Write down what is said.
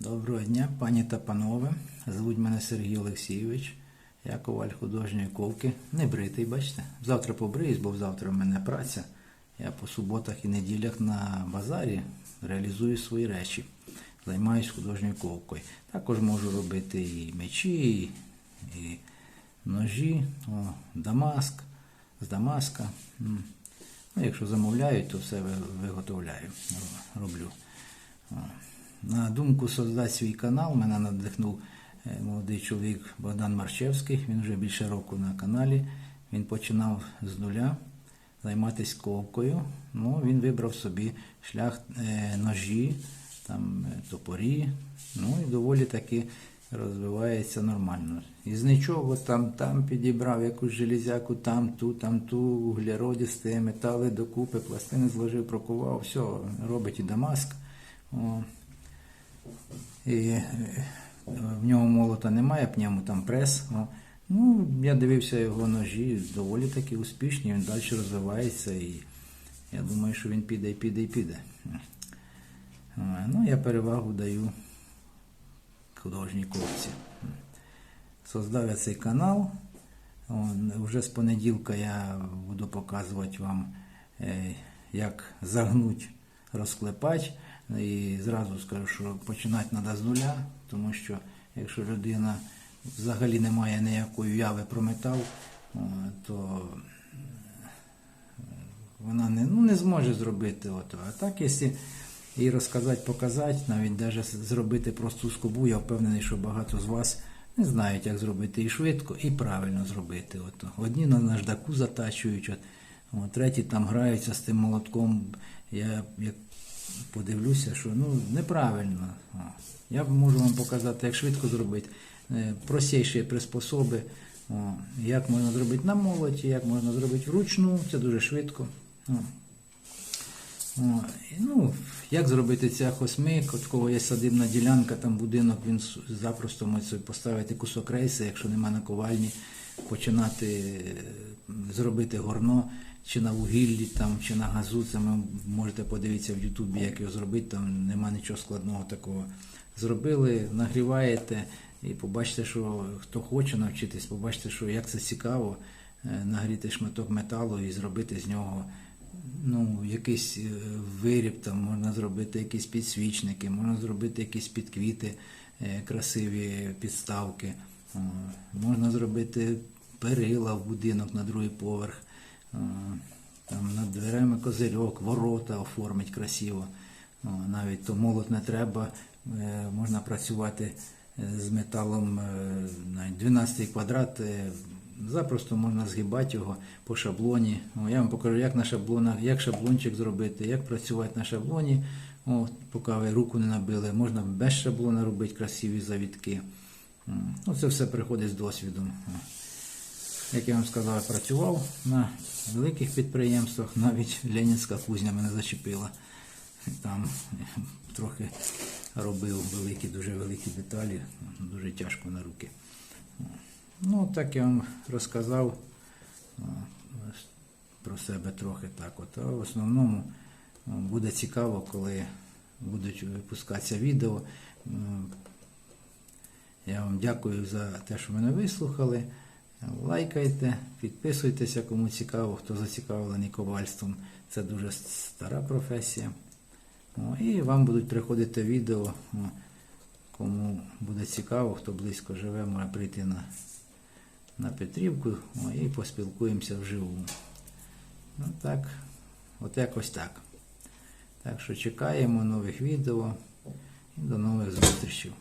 Доброго дня, пані та панове. Звуть мене Сергій Олексійович. Я коваль художньої ковки. Не бритий, бачите. Завтра побриюсь, бо завтра в мене праця. Я по суботах і неділях на базарі реалізую свої речі. Займаюсь художньою ковкою. Також можу робити і мечі, і ножі, О, Дамаск, з Дамаска. Ну, якщо замовляють, то все виготовляю, роблю. На думку создати свій канал, мене надихнув е, молодий чоловік Богдан Марчевський. Він вже більше року на каналі. Він починав з нуля займатися ковкою. Ну, він вибрав собі шлях е, ножі, там, е, топорі. Ну і доволі таки розвивається нормально. Із нічого там, там підібрав якусь железяку, там, ту, там ту, углеродісти, метали докупи, пластини зложив, прокував, все, робить і Дамаск. О. І е, в нього молота немає, пневмо там прес. Ну, я дивився його ножі, доволі таки успішні, він далі розвивається і я думаю, що він піде і піде і піде. Ну, я перевагу даю художній ковці. Создав я цей канал. Вже з понеділка я буду показувати вам, е, як загнуть, розклепати. І зразу скажу, що починати треба з нуля, тому що якщо людина взагалі не має ніякої уяви про метал, то вона не, ну, не зможе зробити ото. А так, якщо їй розказати, показати, навіть навіть зробити просту скобу, я впевнений, що багато з вас не знають, як зробити і швидко, і правильно зробити. Ото. Одні на наждаку затачують, от, от, треті там граються з тим молотком. Я як подивлюся, що ну, неправильно. Я можу вам показати, як швидко зробити. Е, Простіші приспособи, як можна зробити на молоті, як можна зробити вручну, це дуже швидко. Ну, як зробити цех осмик, от кого є садибна ділянка, там будинок, він запросто може собі поставити кусок рейса, якщо нема наковальні, починати е, зробити горно, чи на вугіллі, там, чи на газу. Це ви можете подивитися в Ютубі, як його зробити, там нема нічого складного такого. Зробили, нагріваєте і побачите, що хто хоче навчитись, побачите, що як це цікаво е, нагріти шматок металу і зробити з нього ну, якийсь е, виріб, там можна зробити якісь підсвічники, можна зробити якісь підквіти, е, красиві підставки, можна зробити перила в будинок на другий поверх, там над дверима козирьок, ворота оформить красиво. Навіть то молот не треба, е, можна працювати е, з металом е, навіть 12 квадрат. Запросто можна згибати його по шаблоні. О, я вам покажу, як на шаблонах, як шаблончик зробити, як працювати на шаблоні. О, поки ви руку не набили, можна без шаблона робити красиві завітки. М, Ну, це все приходить з досвідом. Як я вам сказав, працював на великих підприємствах, навіть Ленінська кузня мене зачепила. Там трохи робив великі, дуже великі деталі, дуже тяжко на руки. Ну, так я вам розказав про себе трохи так. От. А в основному буде цікаво, коли будуть випускатися відео. Я вам дякую за те, що мене вислухали. Лайкайте, підписуйтеся, кому цікаво, хто зацікавлений ковальством. Це дуже стара професія. І вам будуть приходити відео. Кому буде цікаво, хто близько живе, може прийти на, на Петрівку і поспілкуємося вживу. Ну так, от якось так. Так що чекаємо нових відео і до нових зустрічей.